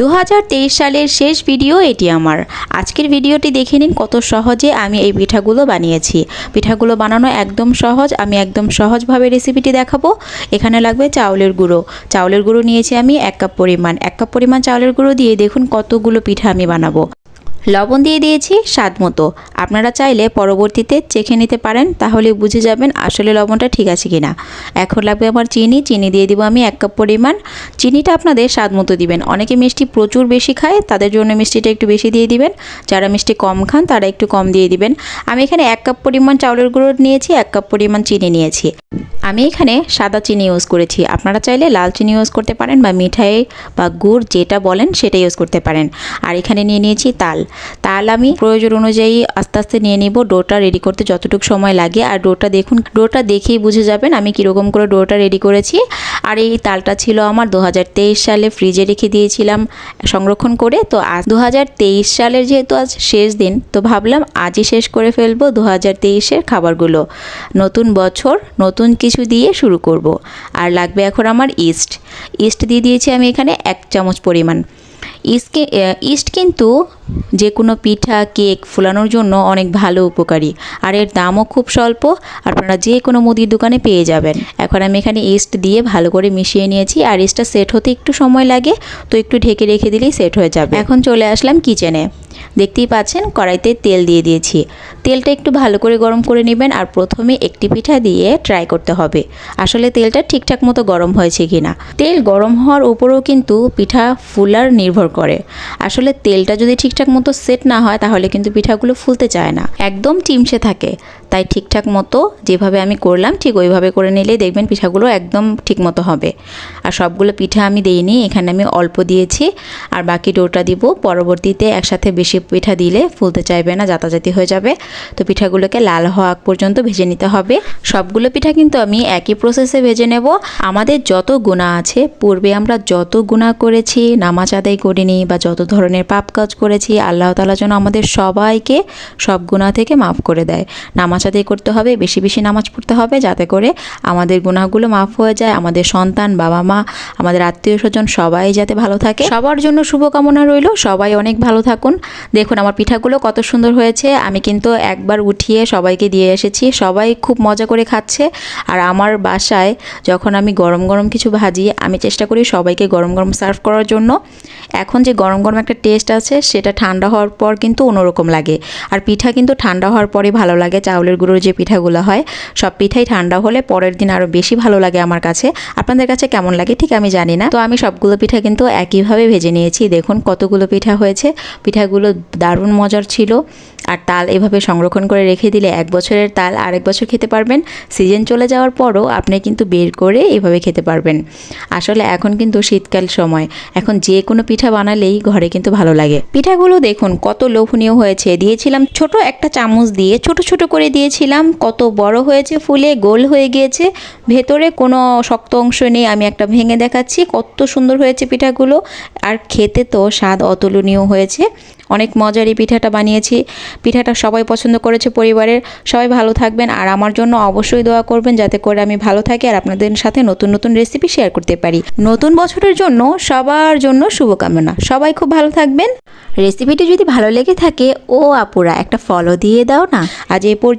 দু হাজার তেইশ সালের শেষ ভিডিও এটি আমার। আজকের ভিডিওটি দেখে নিন কত সহজে আমি এই পিঠাগুলো বানিয়েছি। পিঠাগুলো বানানো একদম সহজ, আমি একদম সহজভাবে রেসিপিটি দেখাবো। এখানে লাগবে চাউলের গুঁড়ো। চাউলের গুঁড়ো নিয়েছি আমি এক কাপ পরিমাণ। এক কাপ পরিমাণ চাউলের গুঁড়ো দিয়ে দেখুন কতগুলো পিঠা আমি বানাবো। লবণ দিয়ে দিয়েছি, স্বাদ মতো। আপনারা চাইলে পরবর্তীতে চেখে নিতে পারেন, তাহলে বুঝে যাবেন আসলে লবণটা ঠিক আছে কি না এখন লাগবে আমার চিনি চিনি দিয়ে দিব আমি এক কাপ পরিমাণ। চিনিটা আপনাদের স্বাদ মতো দিবেন। অনেকে মিষ্টি প্রচুর বেশি খায়, তাদের জন্য মিষ্টিটা একটু বেশি দিয়ে দিবেন। যারা মিষ্টি কম খান, তারা একটু কম দিয়ে দিবেন। আমি এখানে এক কাপ পরিমাণ চাউলের গুঁড়ো নিয়েছি, এক কাপ পরিমাণ চিনি নিয়েছি। আমি এখানে সাদা চিনি ইউজ করেছি। আপনারা চাইলে লাল চিনি ইউজ করতে পারেন বা মিঠাই বা গুড় যেটা বলেন সেটা ইউজ করতে পারেন। আর এখানে নিয়ে নিয়েছি তাল। তাল আমি প্রয়োজন অনুযায়ী আস্তে আস্তে নিয়ে নিব। ডোটা রেডি করতে যতটুকু সময় লাগে। আর ডোটা দেখুন, ডোটা দেখেই বুঝে যাবেন আমি কীরকম করে ডোটা রেডি করেছি। আর এই তালটা ছিল আমার দু হাজার তেইশ সালে ফ্রিজে রেখে দিয়েছিলাম সংরক্ষণ করে। তো আজ দু হাজার তেইশ সালের যেহেতু আজ শেষ দিন, তো ভাবলাম আজই শেষ করে ফেলব দু হাজার খাবারগুলো। নতুন বছর, নতুন কিছু দিয়ে শুরু করব। আর লাগবে এখন আমার ইস্ট। ইস্ট দিয়ে দিয়েছি আমি এখানে এক চামচ পরিমাণ। ইস্টকে ইস্ট কিন্তু যে কোনো পিঠা, কেক ফোলানোর জন্য অনেক ভালো উপকারী। আর এর দামও খুব স্বল্প। আপনারা যে কোনো মুদির দোকানে পেয়ে যাবেন। এখন আমি এখানে ইস্ট দিয়ে ভালো করে মিশিয়ে নিয়েছি। আর ইস্টটা সেট হতে একটু সময় লাগে। তো একটু ঢেকে রেখে দিলেই সেট হয়ে যাবে। এখন চলে আসলাম কিচেনে দেখতেই পাচ্ছেন, কড়াইতে তেল দিয়ে দিয়েছি। তেলটা একটু ভালো করে গরম করে নেবেন আর প্রথমে একটি পিঠা দিয়ে ট্রাই করতে হবে। আসলে তেলটা ঠিকঠাক মতো গরম হয়েছে কি না তেল গরম হওয়ার উপরেও কিন্তু পিঠা ফুলার নির্ভর করে। আসলে তেলটা যদি ঠিকঠাক মতো সেট না হয়, তাহলে কিন্তু পিঠাগুলো ফুলতে চায় না। একদম চিমসে থাকে। তাই ঠিকঠাক মতো যেভাবে আমি করলাম, ঠিক ওইভাবে করে নিলেই দেখবেন পিঠাগুলো একদম ঠিক মতো হবে। আর সবগুলো পিঠা আমি দিইনি, এখানে আমি অল্প দিয়েছি। আর বাকি ডোটা দিব, পরবর্তীতে একসাথে বেশি পিঠা দিলে ফুলতে চাইবে না যাতাযাতি হয়ে যাবে। তো পিঠাগুলোকে লাল হওয়া পর্যন্ত ভেজে নিতে হবে। সবগুলো পিঠা কিন্তু আমি একই প্রসেসে ভেজে নেব। আমাদের যত গুণা আছে, পূর্বে আমরা যত গুণা করেছি, নামাজ আদায় করিনি বা যত ধরনের পাপ কাজ করেছি, আল্লাহ তালা যেন আমাদের সবাইকে সব গুণা থেকে মাফ করে দেয়। নামাজ আদায় করতে হবে, বেশি বেশি নামাজ পড়তে হবে যাতে করে আমাদের গুণাগুলো মাফ হয়ে যায়, আমাদের সন্তান, বাবা মা, আমাদের আত্মীয় স্বজন সবাই যাতে ভালো থাকে। সবার জন্য শুভকামনা রইল, সবাই অনেক ভালো থাকুন। দেখুন আমার পিঠাগুলো কত সুন্দর হয়েছে, আমি কিন্তু একবার উঠিয়ে সবাইকে দিয়ে এসেছি, সবাই খুব মজা করে খাচ্ছে। আর আমার বাসায় যখন আমি গরম গরম কিছু ভাজি, আমি চেষ্টা করি সবাইকে গরম গরম সার্ভ করার জন্য। এখন যে গরম গরম একটা টেস্ট আছে, সেটা ঠান্ডা হওয়ার পর কিন্তু অন্যরকম লাগে। আর পিঠা কিন্তু ঠান্ডা হওয়ার পরে ভালো লাগে, চাউলের গুঁড়োর যে পিঠাগুলো হয়, সব পিঠাই ঠান্ডা হলে পরের দিন আরও বেশি ভালো লাগে আমার কাছে। আপনাদের কাছে কেমন লাগে ঠিক আমি জানি না। তো আমি সবগুলো পিঠা কিন্তু একইভাবে ভেজে নিয়েছি। দেখুন কতগুলো পিঠা হয়েছে। পিঠাগুলো দারুণ মজার ছিল। আর তাল এভাবে সংরক্ষণ করে রেখে দিলে এক বছরের তাল আরেক বছর খেতে পারবেন। সিজন চলে যাওয়ার পরও আপনি কিন্তু বের করে এভাবে খেতে পারবেন। আসলে এখন কিন্তু শীতকাল সময়। এখন যে কোনো পিঠা বানালেই ঘরে কিন্তু ভালো লাগে। পিঠাগুলো দেখুন কত লোভনীয় হয়েছে। দিয়েছিলাম ছোট একটা চামচ দিয়ে ছোট ছোট করে দিয়েছিলাম কত বড় হয়েছে, ফুলে গোল হয়ে গিয়েছে। ভেতরে কোনো শক্ত অংশ নেই, আমি একটা ভেঙে দেখাচ্ছি। কত সুন্দর হয়েছে পিঠাগুলো। আর খেতে তো স্বাদ অতুলনীয় হয়েছে। অনেক মজার এই পিঠাটা বানিয়েছি। পিঠাটা সবাই পছন্দ করেছে পরিবারের। সবাই ভালো থাকবেন। আর আমার জন্য অবশ্যই দোয়া করবেন যাতে করে আমি ভালো থাকি আর আপনাদের সাথে নতুন নতুন রেসিপি শেয়ার করতে পারি। নতুন বছরের জন্য সবার জন্য শুভকামনা। সবাই খুব ভালো থাকবেন। রেসিপিটি যদি ভালো লেগে থাকে, ও আপুরা, একটা ফলো দিয়ে দাও না। আজ এই